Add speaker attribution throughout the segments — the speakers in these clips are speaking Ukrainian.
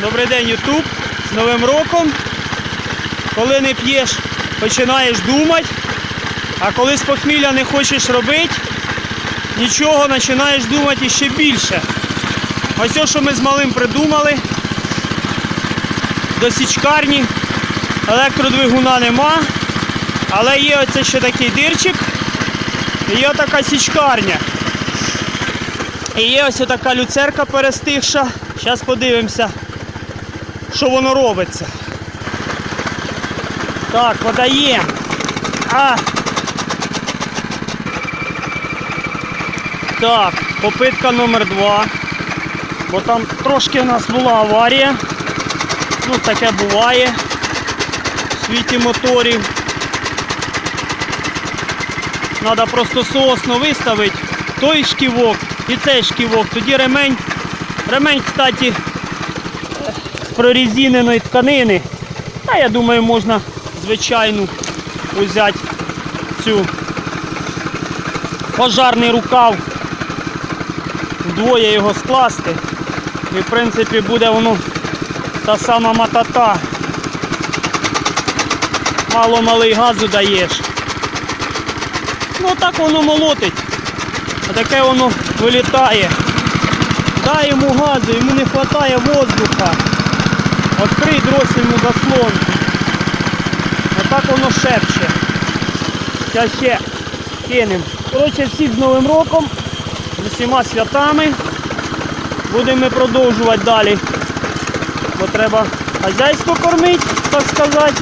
Speaker 1: Добрий день, Ютуб. З Новим роком. Коли не п'єш, починаєш думати. А коли з похмілля не хочеш робити, нічого починаєш думати ще більше. Ось те, що ми з малим придумали. До січкарні електродвигуна нема. Але є оце ще такий дирчик. І є така січкарня. І є ось така люцерка перестигша. Зараз подивимося, що воно робиться. Так, подаємо. А. Так, попитка номер два. Бо там трошки у нас була аварія. Ну, таке буває в світі моторів. Треба просто соосно виставити той шківок і цей шківок. Тоді ремень. Ремень, кстати, з прорезиненої тканини. Та я думаю, можна звичайну взяти цю пожарний рукав, вдвоє його скласти. І в принципі буде воно та сама матата. Мало малий газу даєш. Ну так воно молотить. А таке воно вилітає. Дай йому газу, йому не вистачає воздуха. Відкрий дросельну заслонку. Отак воно шепче. Зараз ще кинемо. Коротше, всіх з Новим роком, з усіма святами. Будемо ми продовжувати далі. Бо треба хазяйство кормити, так сказати.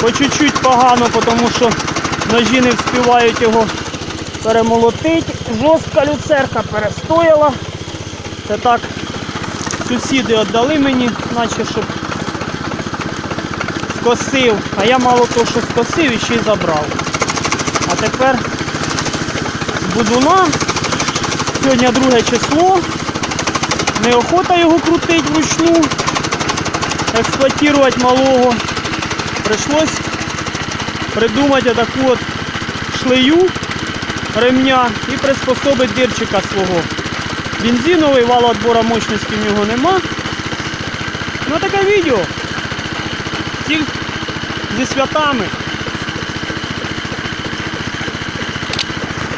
Speaker 1: По чуть-чуть погано, тому що ножі не встигають його перемолотити. Жорстка люцерка перестояла. Це так сусіди віддали мені, наче щоб скосив. А я мало того, що скосив і ще й забрав. А тепер з будуна. Сьогодні друге число. Неохота його крутити вручну. Експлуатувати малого. Прийшлось придумати таку от шлею ремня і приспособити дирчика свого. Бензиновий вал відбору мощності в нього нема. Ну таке відео. Всіх зі святами.